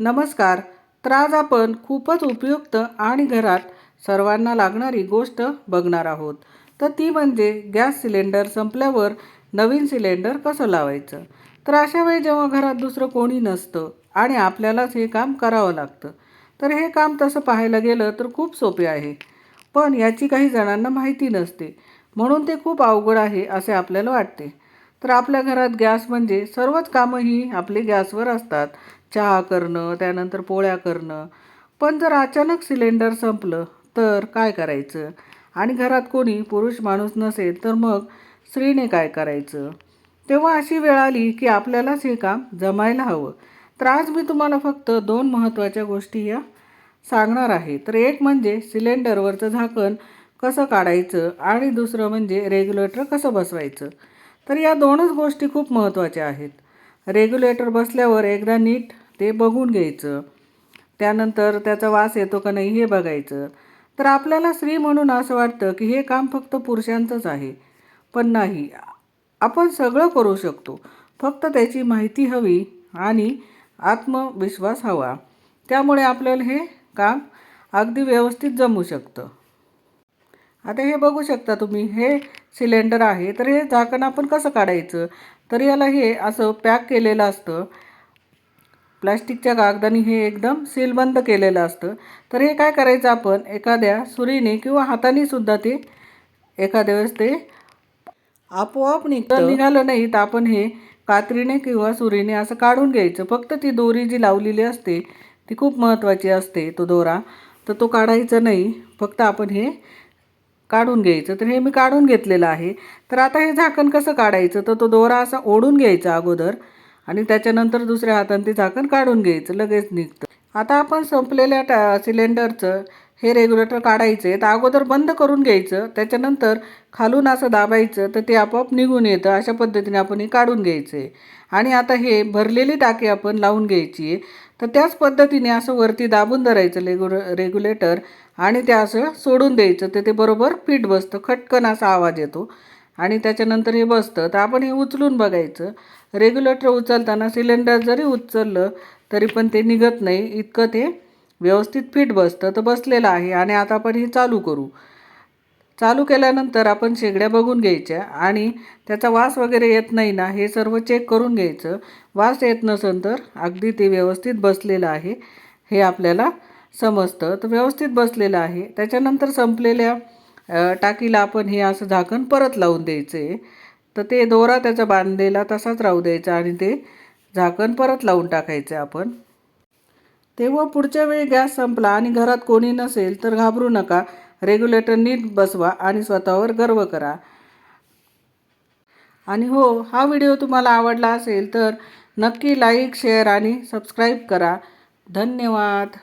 नमस्कार. तर आज आपण खूपच उपयुक्त आणि घरात सर्वांना लागणारी गोष्ट बघणार आहोत. तर ती म्हणजे गॅस सिलेंडर संपल्यावर नवीन सिलेंडर कसं लावायचं? तर अशा वेळी जेव्हा घरात दुसरं कोणी नसतं आणि आपल्यालाच हे काम करावं लागतं तर हे काम तसं पाहायला गेलं तर खूप सोपे आहे. पण याची काही जणांना माहिती नसते म्हणून ते खूप अवघड आहे असे आपल्याला वाटते. तर आपल्या घरात गॅस म्हणजे सर्वच कामं ही गॅसवर असतात चहा करणं त्यानंतर पोळ्या करणं. पण जर अचानक सिलेंडर संपलं तर काय करायचं? आणि घरात कोणी पुरुष माणूस नसेल तर मग स्त्रीने काय करायचं? तेव्हा अशी वेळ आली की आपल्यालाच हे काम जमायला हवं. तर आज मी तुम्हाला फक्त दोन महत्त्वाच्या गोष्टी या सांगणार आहे. तर एक म्हणजे सिलेंडरवरचं झाकण कसं काढायचं आणि दुसरं म्हणजे रेग्युलेटर कसं बसवायचं? तर या दोनच गोष्टी खूप महत्त्वाच्या आहेत. रेग्युलेटर बसल्यावर एकदा नीट ते बघून घ्यायचं. त्यानंतर त्याचा वास येतो का नाही हे बघायचं. तर आपल्याला स्त्री म्हणून असं वाटतं की हे काम फक्त पुरुषांचंच आहे. पण नाही आपण सगळं करू शकतो. फक्त त्याची माहिती हवी आणि आत्मविश्वास हवा. त्यामुळे आपल्याला हे काम अगदी व्यवस्थित जमू शकतं. आता हे बघू शकता तुम्ही हे सिलेंडर आहे. तर हे झाकण आपण कसं काढायचं? तर याला हे असं पॅक केलेलं असतं. प्लास्टिकच्या कागदाने हे एकदम सीलबंद केलेलं असतं. तर हे काय करायचं आपण? एखाद्या सुरीने किंवा हाताने सुद्धा ते एखाद्या वेळेस ते आपोआप निघतं. निघालं नाही तर आपण हे कात्रीने किंवा सुरीने असं काढून घ्यायचं. फक्त ती दोरी जी लावलेली असते ती खूप महत्त्वाची असते तो दोरा. तर तो काढायचा नाही. फक्त आपण हे काढून घ्यायचं. तर हे मी काढून घेतलेलं आहे. तर आता हे झाकण कसं काढायचं? तर तो दोरा असा ओढून घ्यायचा अगोदर. आणि त्याच्यानंतर दुसऱ्या हाताने ते झाकण काढून घ्यायचं लगेच निघतं. आता आपण संपलेल्या टा सिलेंडरचं हे रेग्युलेटर काढायचं आहे तर अगोदर बंद करून घ्यायचं त्याच्यानंतर खालून असं दाबायचं तर ते आपोआप निघून येतं अशा पद्धतीने आपण हे काढून घ्यायचं. आहे आणि आता हे भरलेली टाकी आपण लावून घ्यायची. आहे तर त्याच पद्धतीने असं वरती दाबून धरायचं रेग्यु रेग्युलेटर आणि ते असं सोडून द्यायचं तर ते बरोबर फिट बसतं खटकन असा आवाज येतो. आणि त्याच्यानंतर हे बसतं. तर आपण हे उचलून बघायचं. रेग्युलेटर उचलताना सिलेंडर जरी उचललं तरी पण ते निघत नाही. इतकं ते व्यवस्थित फिट बसतं. तर बसलेलं आहे आणि आता आपण हे चालू करू. चालू केल्यानंतर आपण शेगड्या बघून घ्यायच्या आणि त्याचा वास वगैरे येत नाही ना हे सर्व चेक करून घ्यायचं. वास येत नसेल तर अगदी ते व्यवस्थित बसलेलं आहे. हे आपल्याला समजतं. तर व्यवस्थित बसलेलं आहे. त्याच्यानंतर संपलेल्या टाकीला आपण हे असं झाकण परत लावून द्यायचं. आहे तर ते दोरा त्याचा बांधलेला तसाच राहू द्यायचा आणि ते झाकण परत लावून टाकायचं आपण. तेव्हा पुढच्या वेळी गॅस संपला आणि घरात कोणी नसेल तर घाबरू नका. रेग्युलेटर नीट बसवा आणि स्वतःवर गर्व करा. आणि हो हा व्हिडिओ तुम्हाला आवडला असेल तर नक्की लाईक शेअर आणि सबस्क्राईब करा. धन्यवाद.